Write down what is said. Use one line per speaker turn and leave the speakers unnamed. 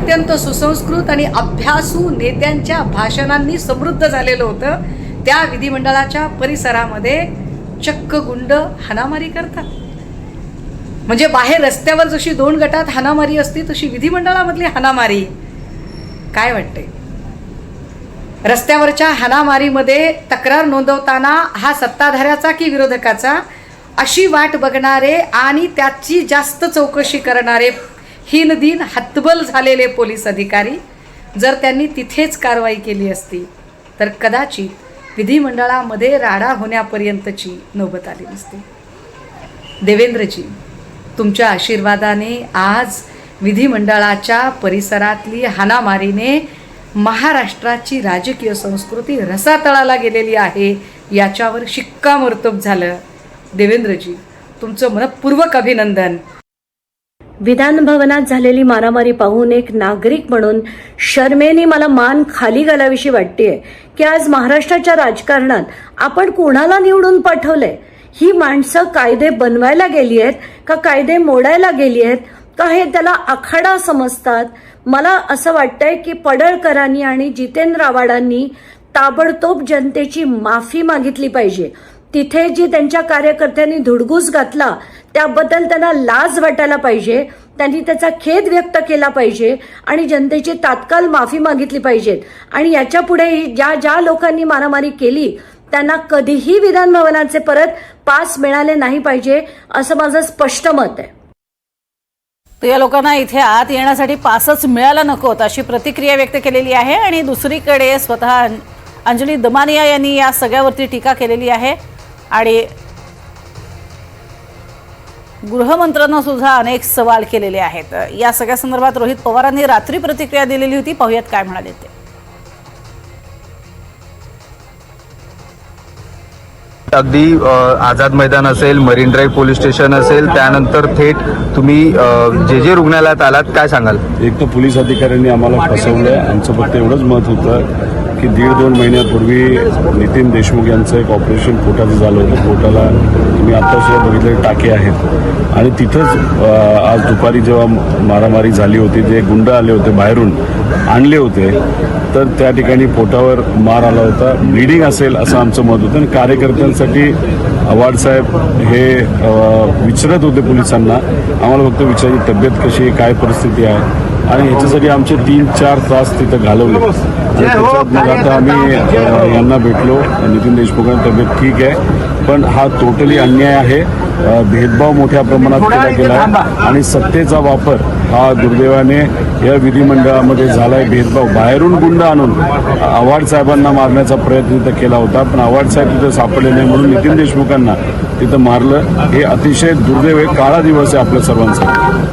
अत्यंत सुसंस्कृत आणि अभ्यासू नेत्यांच्या भाषणांनी समृद्ध झालेलं होतं. त्या विधिमंडळाच्या परिसरामध्ये चक्क गुंड हाणामारी करतात. म्हणजे बाहेर रस्त्यावर जशी दोन गटात हाणामारी असती तशी विधिमंडळामधली हाणामारी. काय वाटते रस्त्यावरच्या हाणामारीमध्ये तक्रार नोंदवताना हा सत्ताधाऱ्याचा की विरोधकाचा? अशी वाट बघणारे आणि त्याची जास्त चौकशी करणारे हिनदिन हतबल झालेले पोलीस अधिकारी जर त्यांनी तिथेच कारवाई केली असती तर कदाचित विधिमंडळामध्ये राडा होण्यापर्यंतची नौबत आली नसती. देवेंद्रजी तुमच्या आशीर्वादाने आज विधिमंडळाच्या परिसरातली हाणामारीने महाराष्ट्राची राजकीय संस्कृती रसातळाला गेलेली आहे याच्यावर शिक्कामोर्तब झालं. देवेंद्रजी तुमचं मनपूर्वक अभिनंदन.
विधान भवनात झालेली मारामारी पाहून एक नागरिक म्हणून शर्मेने मला मान खाली घालावीशी वाटतेय की आज महाराष्ट्राच्या राजकारणात आपण कोणाला निवडून पाठवलंय? ही माणसं कायदे बनवायला गेली आहेत का कायदे मोडायला गेली आहेत? का हे त्याला आखाडा समजतात? मला असं वाटतंय की पडळकरांनी आणि जितेंद्र आव्हाडांनी ताबडतोब जनतेची माफी मागितली पाहिजे. तिथे जी त्यांच्या कार्यकर्त्यांनी धुडगूस घातला त्याबद्दल त्यांना लाज वाटायला पाहिजे. त्यांनी त्याचा खेद व्यक्त केला पाहिजे आणि जनतेची तात्काळ माफी मागितली पाहिजेत आणि याच्यापुढे ज्या ज्या लोकांनी मारामारी केली त्यांना कधीही विधानभवनाचे परत पास मिळाले नाही पाहिजे असं माझं स्पष्ट मत आहे.
तर या लोकांना इथे आत येण्यासाठी पासच मिळाला नकोत अशी प्रतिक्रिया व्यक्त केलेली आहे. आणि दुसरीकडे स्वतः अंजली दमानिया यांनी या सगळ्यावरती टीका केलेली आहे. आणि गृहमंत्र्यांना सुद्धा अनेक सवाल केलेले आहेत. या सगळ्या संदर्भात रोहित पवारांनी रात्री प्रतिक्रिया दिलेली होती. पाहूयात काय म्हणाले ते.
अगदी आझाद मैदान असेल मरीन ड्राईव्ह पोलीस स्टेशन असेल त्यानंतर थेट तुम्ही जे जे रुग्णालयात आलात काय सांगाल?
एक तर पोलीस अधिकाऱ्यांनी आम्हाला फसवलंय. आमचं फक्त एवढंच मत होतं की दीड दोन महिन्यापूर्वी नितीन देशमुख यांचं एक ऑपरेशन पोटाचं झालं होतं. पोटाला तुम्ही आत्तासुद्धा बघितले टाके आहेत. आणि तिथंच आज दुपारी जेव्हा मारामारी झाली होती जे गुंड आले होते बाहेरून आणले होते तर त्या ठिकाणी पोटावर मार आला होता. ब्लिडिंग असेल असं आमचं मत होतं. आणि कार्यकर्त्यांसाठी आव्हाड साहेब हे विचारत होते पोलिसांना. आम्हाला फक्त विचारायची तब्येत कशी आहे काय परिस्थिती आहे. आणि ह्याच्यासाठी आमचे तीन चार तास तिथं घालवले. आणि त्याच्यात मग आता आम्ही यांना भेटलो. नितीन देशमुखांची तब्येत ठीक आहे. पण हा टोटली अन्याय आहे. भेदभाव मोठ्या प्रमाणात केला गेला आहे आणि सत्तेचा वापर हा दुर्दैवाने या विधिमंडळामध्ये झालाय. भेदभाव बाहेरून गुंड आणून आव्हाड साहेबांना मारण्याचा प्रयत्न तिथं केला होता. पण आव्हाड साहेब तिथं सापडले नाही म्हणून नितीन देशमुखांना तिथं मारलं. हे अतिशय दुर्दैव आहे. काळा दिवस आहे आपल्या सर्वांचा